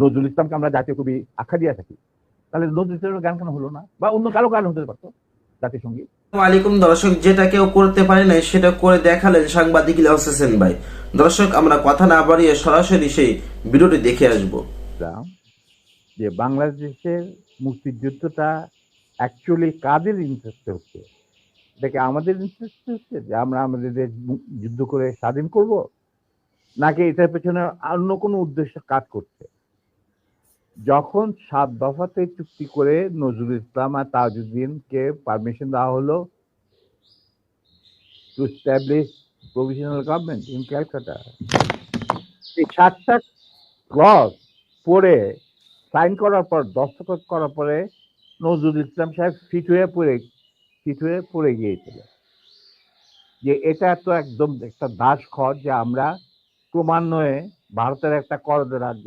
নজরুল ইসলামকে আমরা জাতীয় কবি আখ্যা দিয়ে থাকি। তাহলে নজরুল ইসলামের গান কেন হলো না? বা অন্য কারও গান হতে পারতো জাতীয় সংগীত আলাইকুম দর্শক যেটা কেউ করতে পারে নাই সেটা করে দেখালেন সাংবাদিক ইলিয়াস হোসেন ভাই। দর্শক আমরা কথা না বাড়িয়ে সরাসরি সেই ভিডিওটি দেখে আসব। যে বাংলাদেশের মুক্তিযুদ্ধটা অ্যাকচুয়ালি কাদের ইন্টারেস্টে হচ্ছে? দেখে আমাদের ইন্টারেস্টে হচ্ছে যে আমরা আমাদের দেশ যুদ্ধ করে স্বাধীন করব? নাকি এটার পেছনে অন্য কোনো উদ্দেশ্য কাজ করছে? যখন সাত দফাতে চুক্তি করে নজরুল ইসলাম আর তাজউদ্দিনকে পারমিশন দেওয়া হলো to establish provisional government in Calcutta এই সাতটা ক্লজ পড়ে সাইন করার পর, দস্তখত করার পরে নজরুল ইসলাম সাহেব ফিট হয়ে পড়ে, ফিট হয়ে পড়ে গিয়েছিল। যে এটা তো একদম একটা দাস খর যে আমরা ক্রমান্বয়ে ভারতের একটা করদ রাজ্য।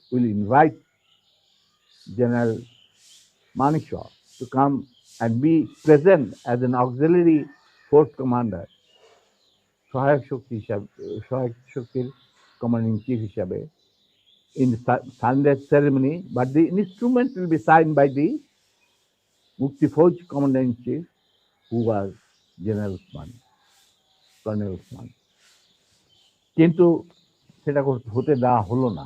will invite general Maneshwar to come and be present as an auxiliary force commander সহায়ক শক্তি হিসাবে সহায়ক শক্তির কমান্ডিং চিফ হিসাবে in the Sunday ceremony, but the instrument will be signed by the Mukti Fauj Commander in Chief, who was General Usman, Colonel Usman. কিন্তু সেটা হতে দেওয়া হলো না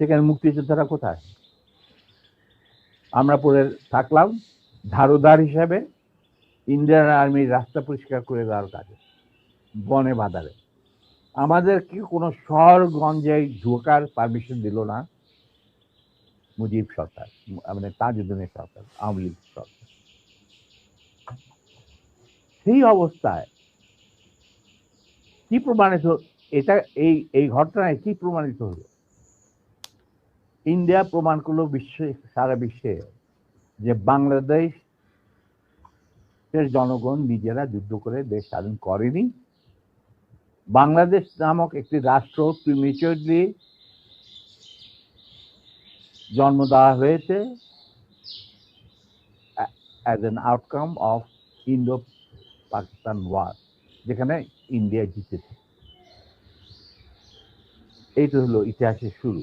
সেখানে মুক্তিযোদ্ধারা কোথায়? আমরা পরে থাকলাম, ধারোদার হিসাবে ইন্ডিয়ান আর্মির রাস্তা পরিষ্কার করে দেওয়ার কাজে, বনে বাদারে আমাদের কি কোনো শহরগঞ্জে ঢোকার পারমিশন দিল না? মুজিব সরকার মানে তাজউদ্দিনের সরকার, আওয়ামী লীগ সরকার। সেই অবস্থায় কি প্রমাণিত, এটা এই এই ঘটনায় কি প্রমাণিত হলো? ইন্ডিয়া প্রমাণ করল বিশ্বে, সারা বিশ্বে যে বাংলাদেশ এর জনগণ নিজেরা যুদ্ধ করে দেশ স্বাধীন করেনি। বাংলাদেশ নামক একটি রাষ্ট্র প্রিমিচিওরলি জন্ম দেওয়া হয়েছে as an outcome of Indo Pakistan war যেখানে ইন্ডিয়া জিতেছে। এইটা হলো ইতিহাসের শুরু।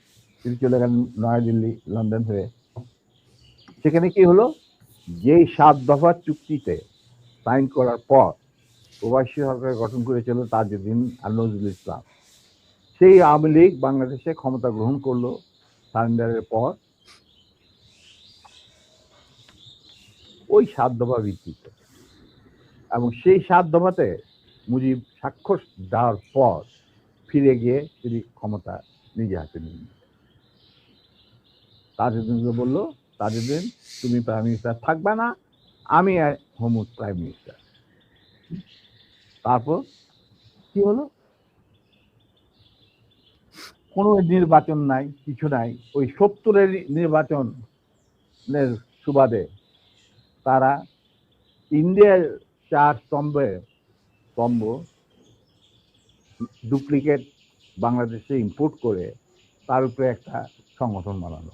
তিনি চলে গেলেন নয়াদিল্লি, লন্ডন হয়ে। সেখানে কি হলো? যেই সাত দফা চুক্তিতে সাইন করার পর প্রবাসী সরকার গঠন করেছিল তাজউদ্দিন আর নজরুল ইসলাম। সেই আওয়ামী লীগ বাংলাদেশে ক্ষমতা গ্রহণ করল সারেন্ডারের পর। ওই সাত দফা ভিত্তিতে। এবং সেই সাত দফাতে মুজিব স্বাক্ষর দেওয়ার পর ফিরে গিয়ে তিনি ক্ষমতা নিজে হাতে নিলেন। তাজউদ্দিনকে বলল, তাজউদ্দিন, তুমি প্রাইম মিনিস্টার থাকবে না, আমি হোম প্রাইম মিনিস্টার তারপর কি হলো? কোনো নির্বাচন নাই, কিছু নাই। ওই সত্তরের নির্বাচনের সুবাদে তারা ইন্ডিয়ার চার স্তম্ভে, স্তম্ভ ডুপ্লিকেট বাংলাদেশে ইম্পোর্ট করে তার উপরে একটা সংগঠন বানানো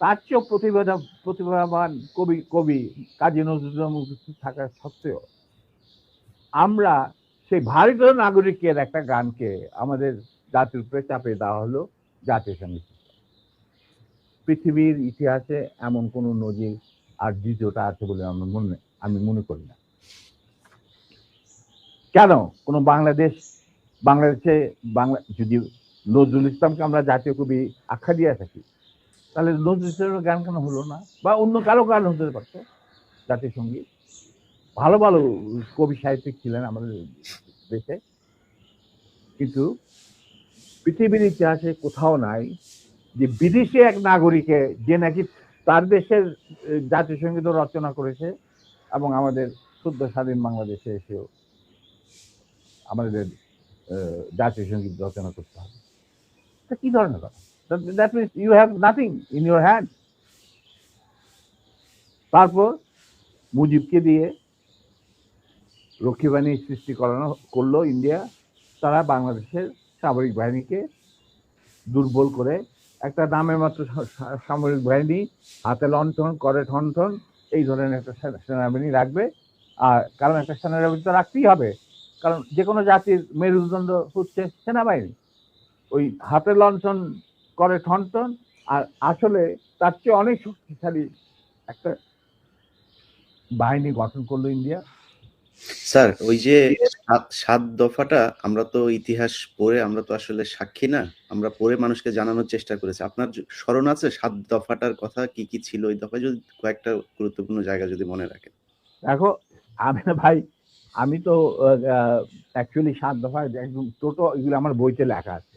তার চেয়েও প্রতিভা প্রতিভাবান কবি কবি কাজী নজরুল থাকা সত্ত্বেও আমরা সেই ভারতীয় নাগরিকের একটা গানকে আমাদের জাতির উপরে চাপে দেওয়া হলো জাতীয় সংগীত। পৃথিবীর ইতিহাসে এমন কোনো নজির আর দ্বিতীয়টা আছে বলে আমি মনে আমি মনে করি না। কেন? কোনো বাংলাদেশ বাংলাদেশে বাংলা যদি নজরুল ইসলামকে আমরা জাতীয় কবি আখ্যা দিয়ে থাকি তাহলে নজরুল গান কেন হলো না? বা অন্য কারও গান হতে পারতো জাতীয় সংগীত ভালো ভালো কবি সাহিত্যিক ছিলেন আমাদের দেশে। কিন্তু পৃথিবীর ইতিহাসে কোথাও নাই যে বিদেশি এক নাগরিকে যে নাকি তার দেশের জাতীয় সংগীত রচনা করেছে এবং আমাদের শুদ্ধ স্বাধীন বাংলাদেশে এসেও আমাদের জাতীয় সংগীত রচনা করতে হবে। তা কি ধরনের কথা? That means you have nothing in your hand তারপর মুজিবকে দিয়ে রক্ষী বাহিনী সৃষ্টি করানো, করল ইন্ডিয়া। তারা বাংলাদেশের সামরিক বাহিনীকে দুর্বল করে একটা নামের মাত্র সামরিক বাহিনী হাতে লণ্ঠন, করে ঠনঠন, এই ধরনের একটা সেনা- সেনাবাহিনী রাখবে। আর কারণ একটা সেনাবাহিনী তো রাখতেই হবে। কারণ যে কোনো জাতির মেরুদণ্ড হচ্ছে সেনাবাহিনী। ওই হাতে লণ্ঠন করে ঠনঠন আর আসলে তার চেয়ে অনেক শক্তিশালী একটা বাহিনী গঠন করল ইন্ডিয়া। স্যার ওই যে সাত দফাটা আমরা তো ইতিহাস পড়ে আমরা তো আসলে সাক্ষী না আমরা পড়ে মানুষকে জানানোর চেষ্টা করেছি। আপনার স্মরণ আছে সাত দফাটার কথা কি কি ছিল? ওই দফায় যদি কয়েকটা গুরুত্বপূর্ণ জায়গা যদি মনে রাখেন। দেখো আমি ভাই আমি তো অ্যাকচুয়ালি সাত দফা একদম টোটো এগুলো আমার বইতে লেখা আছে।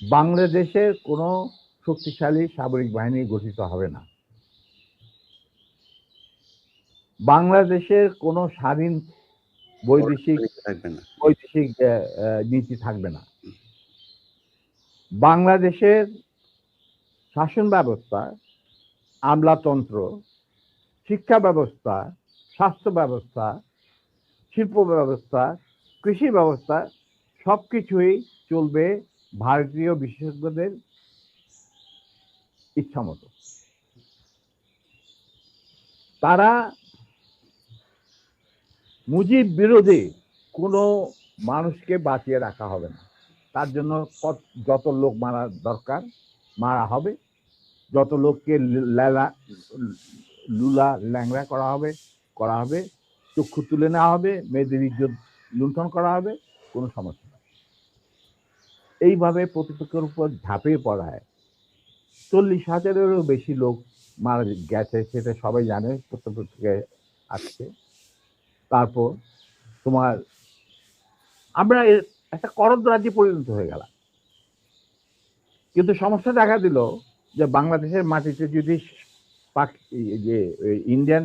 বাংলাদেশের কোনো শক্তিশালী সামরিক বাহিনী গঠিত হবে না। বাংলাদেশের কোনো স্বাধীন বৈদেশিক থাকবে না। বৈদেশিক নীতি থাকবে না। বাংলাদেশের শাসন ব্যবস্থা আমলাতন্ত্র শিক্ষা ব্যবস্থা স্বাস্থ্য ব্যবস্থা শিল্প ব্যবস্থা কৃষি ব্যবস্থা সব কিছুই চলবে ভারতীয় বিশেষজ্ঞদের ইচ্ছা মতো। তারা মুজিব বিরোধী কোনো মানুষকে বাঁচিয়ে রাখা হবে না। তার জন্য যত লোক মারা দরকার, মারা হবে। যত লোককে লেলা লুলা, ল্যাংড়া করা হবে করা হবে, চক্ষু তুলে নেওয়া হবে, মেয়েদের ইজ্জত লুণ্ঠন করা হবে, কোনো সমস্যা এইভাবে প্রতিপক্ষের উপর ঝাঁপিয়ে পড়ায় চল্লিশ হাজারেরও বেশি লোক মারা গেছে, সেটা সবাই জানে প্রত্যেক আসছে। তারপর তোমার, আমরা একটা করদ রাজ্যে পরিণত হয়ে গেলাম। কিন্তু সমস্যা দেখা দিল যে বাংলাদেশের মাটিতে যদি পাক যে ইন্ডিয়ান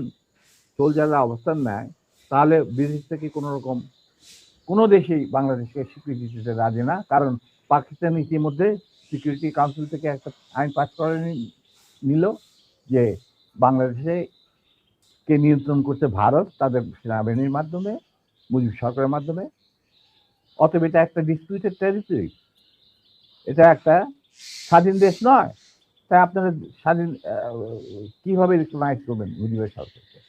সোলজাররা অবস্থান নেয়, তাহলে বিদেশ থেকে কোনো রকম কোনো দেশেই বাংলাদেশকে স্বীকৃতি দিতে রাজি না, কারণ পাকিস্তান ইতিমধ্যে সিকিউরিটি কাউন্সিল থেকে একটা আইন পাস করে নিল যে বাংলাদেশে কে নিয়ন্ত্রণ করছে ভারত, তাদের সেনাবাহিনীর মাধ্যমে, মুজিব সরকারের মাধ্যমে। অতএব এটা একটা ডিসপিউটেড টেরিটরি এটা একটা স্বাধীন দেশ নয়। তাই আপনারা স্বাধীন কীভাবে রিকগনাইজ করবেন মুজিবের সরকারকে?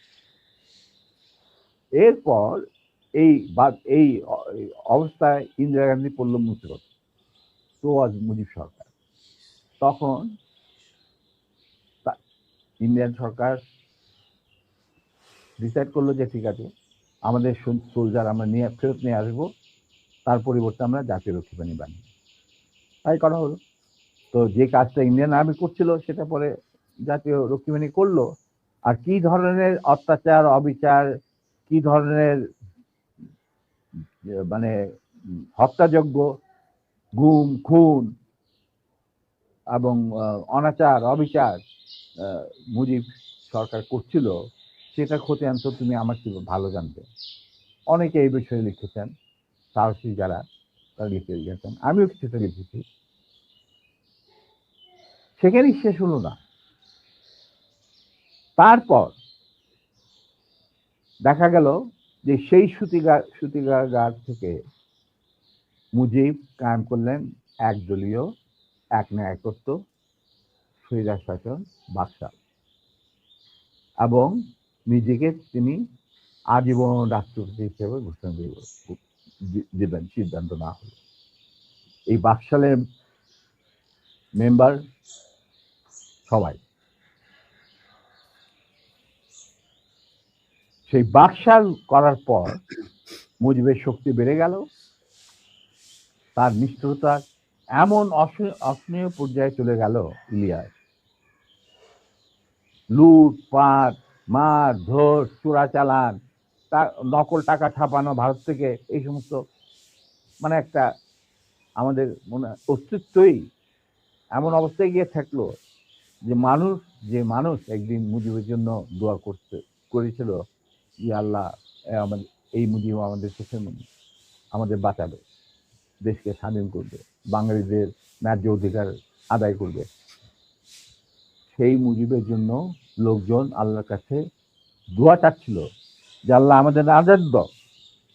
এরপর এই এই অবস্থায় ইন্দিরা গান্ধী পড়ল মুসিবত তো আজ মুজিব সরকার। তখন ইন্ডিয়ান সরকার ডিসাইড করল যে, ঠিক আছে, আমাদের সোলজার আমরা নিয়ে ফেরত নিয়ে আসব, তার পরিবর্তে আমরা জাতীয় রক্ষী বাহিনী বানিয়ে তাই করা হলো। তো যে কাজটা ইন্ডিয়ান আর্মি করছিল, সেটা পরে জাতীয় রক্ষী বাহিনী করল। আর কি ধরনের অত্যাচার, অবিচার, কি ধরনের মানে হত্যাযজ্ঞ, গুম, খুন এবং অনাচার, অবিচার মুজিব সরকার করছিল সেটা খতিয়ান তো তুমি আমার কি ভালো জানতে। অনেকে এই বিষয়ে লিখেছেন, সাহসী যারা, তারা লিখে গেছেন। আমিও কিছুটা লিখেছি। সেখানেই শেষ হলো না। তারপর দেখা গেল যে সেই সুতিগা, সুতিগাগার থেকে মুজিব কায়েম করলেন একদলীয়, এক ন্যায়কত্ব স্বৈরাজ শাসন, বাদশাহ। এবং নিজেকে তিনি আজীবন রাষ্ট্রপতি হিসেবে ঘোষণা দিবেন, সিদ্ধান্ত না হলো। এই বাকশালের মেম্বার সবাই। সেই বাকশাল করার পর মুজিবের শক্তি বেড়ে গেল। তার নিষ্ঠুরতা এমন অস- অসহনীয় পর্যায়ে চলে গেল ইলিয়াস। লুট, পাট, মার, ধর চোরাচালান তা- নকল টাকা ছাপানো, ভারত থেকে এই সমস্ত মানে একটা আমাদের মনে অস্তিত্বই এমন অবস্থায় গিয়ে থাকল যে মানুষ যে মানুষ একদিন মুজিবের জন্য দোয়া করতে, করেছিল যে আল্লাহ আমাদের, এই মুজিব আমাদের শেষের মুজিব। আমাদের বাঁচাবে, দেশকে স্বাধীন করবে, বাঙালিদের ন্যায্য অধিকার আদায় করবে। সেই মুজিবের জন্য লোকজন আল্লাহর কাছে দোয়া চাচ্ছিল যে আল্লাহ আমাদের আজাদ দাও।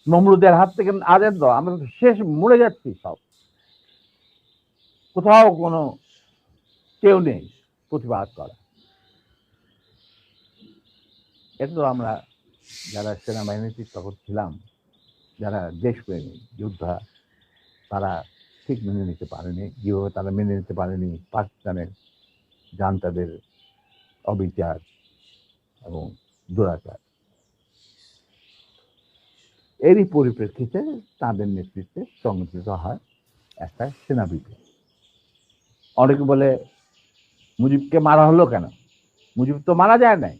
নমরুদের হাত থেকে আজাদ দাও, আমরা শেষ মরে যাচ্ছি সব। কোথাও কোনো কেউ নেই প্রতিবাদ করা। এটা তো আমরা যারা সেনাবাহিনীতে তখন ছিলাম, যারা দেশপ্রেমী যোদ্ধা, তারা ঠিক মেনে নিতে পারেনি। যেভাবে তারা মেনে নিতে পারেনি, পাকিস্তানের জান্তাদের অবিচার এবং দুরাচার। এরই পরিপ্রেক্ষিতে তাদের নেতৃত্বে সংগঠিত হয় একটা সেনা বিপ্লব। অনেকে বলে, মুজিবকে মারা হলো কেন? মুজিব তো মারা যায় নাই।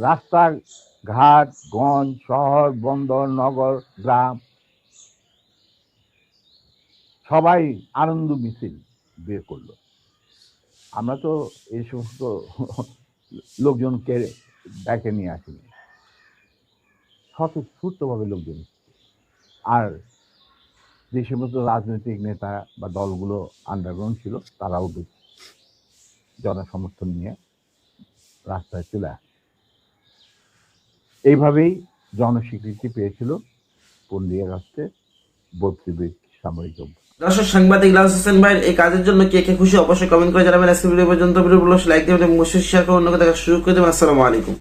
রাস্তা ঘাট, গঞ্জ, শহর, বন্দর, নগর, গ্রাম, সবাই আনন্দ মিছিল বের করল। আমরা তো এই সমস্ত লোকজনকে ডেকে নিয়ে আসিনি। স্বতঃস্ফূর্তভাবে লোকজন। আর যে সমস্ত রাজনৈতিক নেতা বা দলগুলো আন্ডারগ্রাউন্ড ছিল, তারাও জনসমর্থন নিয়ে রাস্তায় চলে আসে। এইভাবেই জনস্বীকৃতি পেয়েছিল পন্ডিয়া রাষ্ট্রে বৈপ্লবিক সামরিক দর্শক, সাংবাদিক লাল হোসেন ভাইয়ের এই কাজের জন্য কে কে খুশি অবশ্যই কমেন্ট করে জানাবেন। আজকে ভিডিও পর্যন্ত ভিডিও লাইক দেবেন এবং শেয়ার করে অন্য কথা শুরু করে দেবেন। আসসালামু আলাইকুম।